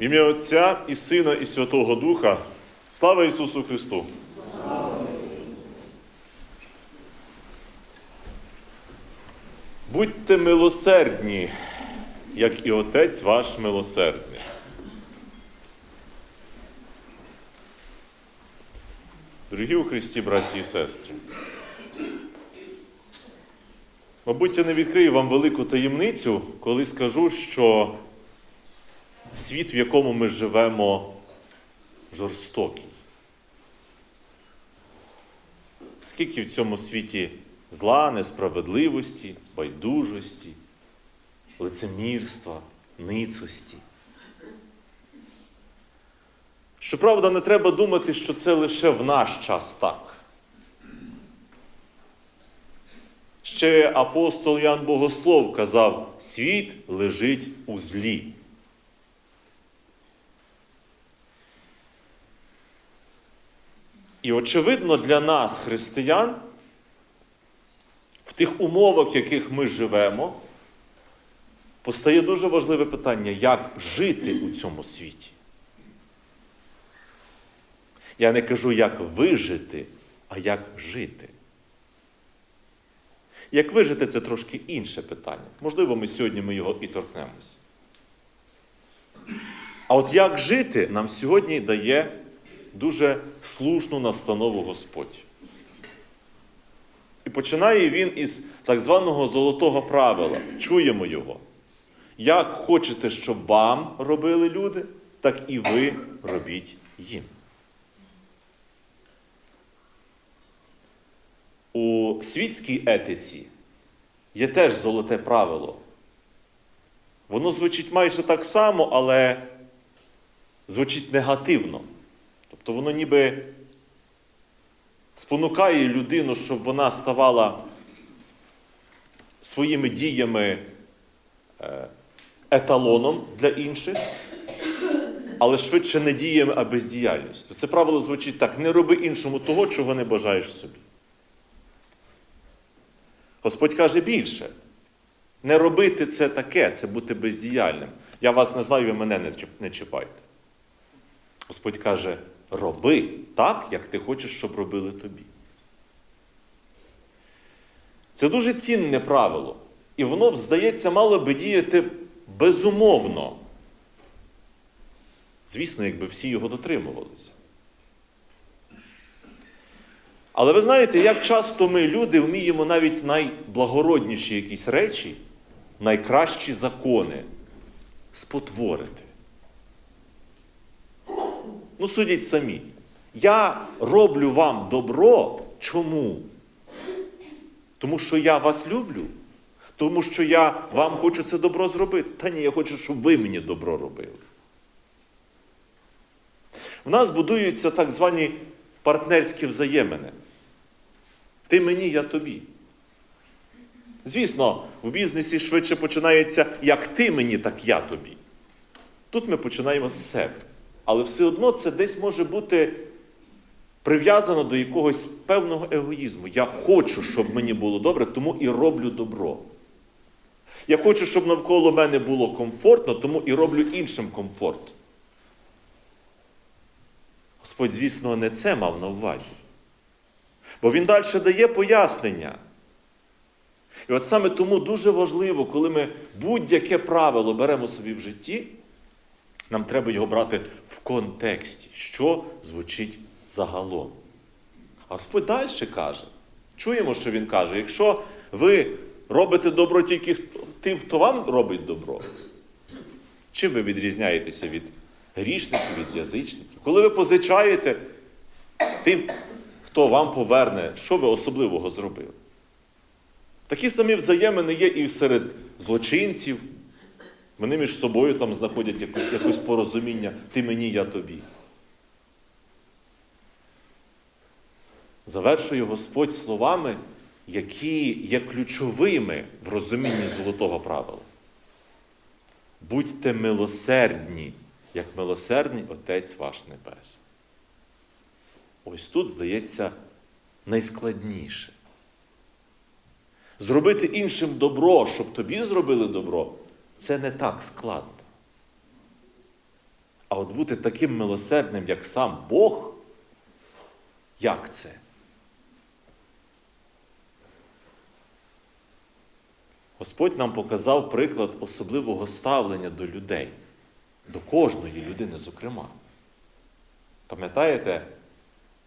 В ім'я Отця і Сина, і Святого Духа. Слава Ісусу Христу! Будьте милосердні, як і Отець ваш милосердний. Дорогі у Христі, браті і сестри, мабуть, я не відкрию вам велику таємницю, коли скажу, що світ, в якому ми живемо, жорстокий. Скільки в цьому світі зла, несправедливості, байдужості, лицемірства, ницості. Щоправда, не треба думати, що це лише в наш час так. Ще апостол Ян Богослов казав: світ лежить у злі. І очевидно для нас, християн, в тих умовах, в яких ми живемо, постає дуже важливе питання, як жити у цьому світі. Я не кажу, як вижити, а як жити. Як вижити, це трошки інше питання. Можливо, ми сьогодні ми його і торкнемось. А от як жити, нам сьогодні дає дуже слушну настанову Господь. І починає він із так званого золотого правила. Чуємо його. Як хочете, щоб вам робили люди, так і ви робіть їм. У світській етиці є теж золоте правило. Воно звучить майже так само, але звучить негативно. Тобто воно ніби спонукає людину, щоб вона ставала своїми діями е, еталоном для інших, але швидше не діями, а бездіяльністю. Це правило звучить так: не роби іншому того, чого не бажаєш собі. Господь каже більше. Не робити це таке, це бути бездіяльним. Я вас не знаю, ви мене не чіпайте. Господь каже, роби так, як ти хочеш, щоб робили тобі. Це дуже цінне правило. І воно, здається, мало би діяти безумовно. Звісно, якби всі його дотримувалися. Але ви знаєте, як часто ми, люди, вміємо навіть найблагородніші якісь речі, найкращі закони спотворити. Ну, судіть самі. Я роблю вам добро. Чому? Тому що я вас люблю. Тому що я вам хочу це добро зробити. Та ні, я хочу, щоб ви мені добро робили. У нас будуються так звані партнерські взаємини. Ти мені, я тобі. Звісно, в бізнесі швидше починається як ти мені, так я тобі. Тут ми починаємо з себе. Але все одно це десь може бути прив'язано до якогось певного егоїзму. Я хочу, щоб мені було добре, тому і роблю добро. Я хочу, щоб навколо мене було комфортно, тому і роблю іншим комфорт. Господь, звісно, не це мав на увазі. Бо він далі дає пояснення. І от саме тому дуже важливо, коли ми будь-яке правило беремо собі в житті, нам треба його брати в контексті, що звучить загалом. А Господь далі каже, чуємо, що Він каже, якщо ви робите добро тільки тим, хто вам робить добро, чим ви відрізняєтеся від грішників, від язичників? Коли ви позичаєте тим, хто вам поверне, що ви особливого зробили? Такі самі взаємини є і серед злочинців. Вони між собою там знаходять якось, якось порозуміння ти мені, я тобі. Завершує Господь словами, які є ключовими в розумінні золотого правила. Будьте милосердні, як милосердний Отець ваш Небес. Ось тут, здається, найскладніше. Зробити іншим добро, щоб тобі зробили добро, це не так складно. А от бути таким милосердним, як сам Бог, як це? Господь нам показав приклад особливого ставлення до людей, до кожної людини, зокрема. Пам'ятаєте,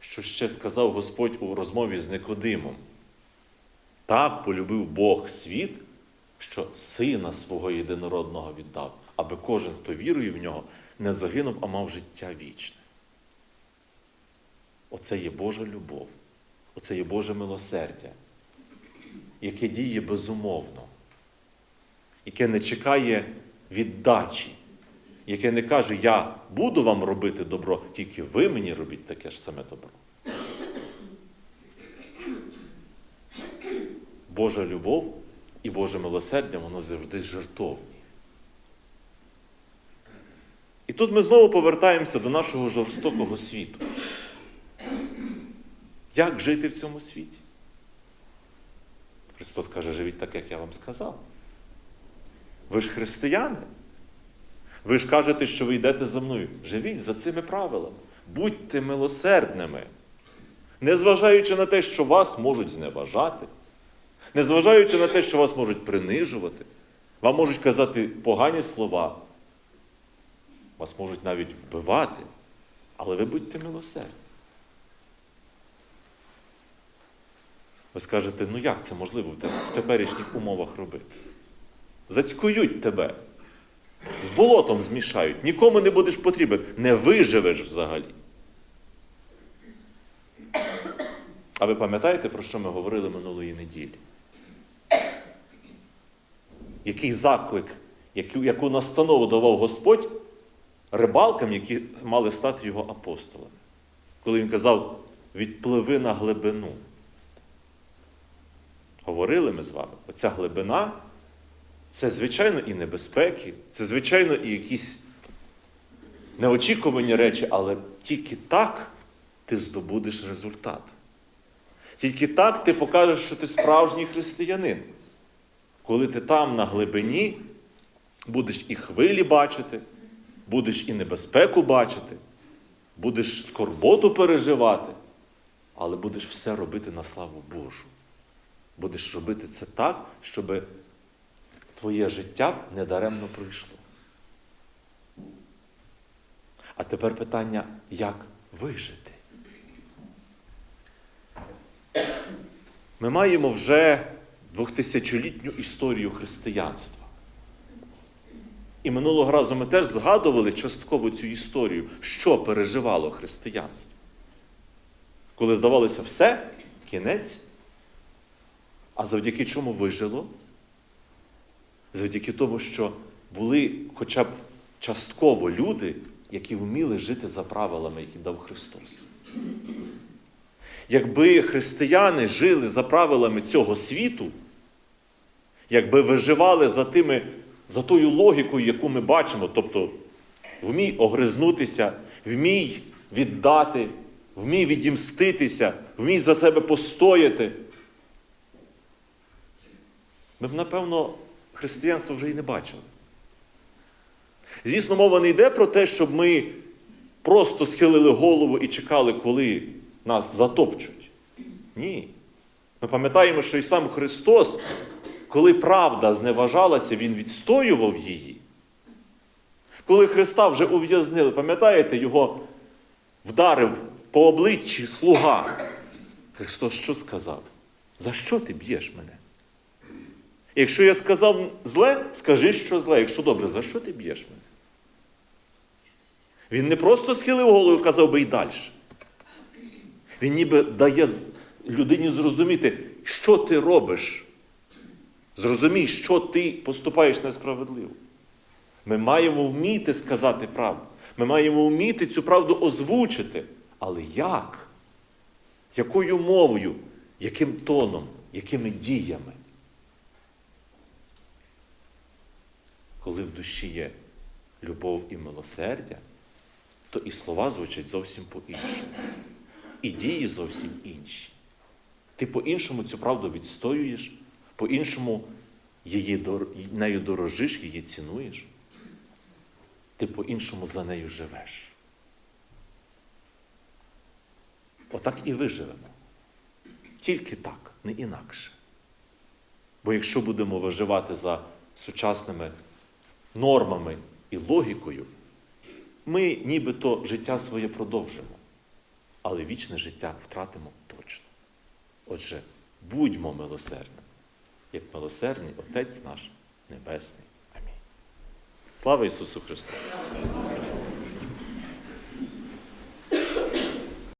що ще сказав Господь у розмові з Никодимом? Так полюбив Бог світ, що сина свого єдинородного віддав, аби кожен, хто вірує в нього, не загинув, а мав життя вічне. Оце є Божа любов, оце є Боже милосердя, яке діє безумовно, яке не чекає віддачі, яке не каже, я буду вам робити добро, тільки ви мені робіть таке ж саме добро. Божа любов і Боже милосердя, воно завжди жертовні. І тут ми знову повертаємося до нашого жорстокого світу. Як жити в цьому світі? Христос каже, живіть так, як я вам сказав. Ви ж християни. Ви ж кажете, що ви йдете за мною. Живіть за цими правилами. Будьте милосердними, незважаючи на те, що вас можуть зневажати, незважаючи на те, що вас можуть принижувати, вам можуть казати погані слова, вас можуть навіть вбивати, але ви будьте милосердні. Ви скажете, ну як це можливо в теперішніх умовах робити? Зацькують тебе, з болотом змішають, нікому не будеш потрібен, не виживеш взагалі. А ви пам'ятаєте, про що ми говорили минулої неділі? Який заклик, яку, настанову давав Господь рибалкам, які мали стати його апостолами? Коли він казав, відпливи на глибину. Говорили ми з вами, оця глибина це, звичайно, і небезпеки, це, звичайно, і якісь неочікувані речі, але тільки так ти здобудеш результат. Тільки так ти покажеш, що ти справжній християнин. Коли ти там на глибині будеш і хвилі бачити, будеш і небезпеку бачити, будеш скорботу переживати, але будеш все робити на славу Божу. Будеш робити це так, щоб твоє життя недаремно пройшло. А тепер питання, як вижити? Ми маємо вже двохтисячолітню історію християнства. І минулого разу ми теж згадували частково цю історію, що переживало християнство. Коли здавалося все, кінець, а завдяки чому вижило? Завдяки тому, що були хоча б частково люди, які вміли жити за правилами, які дав Христос. Якби християни жили за правилами цього світу, якби виживали за тими, за тою логікою, яку ми бачимо, тобто вмій огризнутися, вмій віддати, вмій відімститися, вмій за себе постояти. Ми б, напевно, християнство вже і не бачили. Звісно, мова не йде про те, щоб ми просто схилили голову і чекали, коли нас затопчуть. Ні. Ми пам'ятаємо, що і сам Христос, коли правда зневажалася, Він відстоював її. Коли Христа вже ув'язнили, пам'ятаєте, його вдарив по обличчі слуга. Христос що сказав? За що ти б'єш мене? Якщо я сказав зле, скажи, що зле. Якщо добре, за що ти б'єш мене? Він не просто схилив голову і казав би й далі. Він ніби дає людині зрозуміти, що ти робиш. Зрозумій, що ти поступаєш несправедливо. Ми маємо вміти сказати правду. Ми маємо вміти цю правду озвучити. Але як? Якою мовою, яким тоном, якими діями? Коли в душі є любов і милосердя, то і слова звучать зовсім по-іншому. І дії зовсім інші. Ти по-іншому цю правду відстоюєш, по-іншому її, нею дорожиш, її цінуєш. Ти по-іншому за нею живеш. Отак і виживемо. Тільки так, не інакше. Бо якщо будемо виживати за сучасними нормами і логікою, ми нібито життя своє продовжимо, але вічне життя втратимо точно. Отже, будьмо милосердними, як милосердний Отець наш Небесний. Амінь. Слава Ісусу Христу!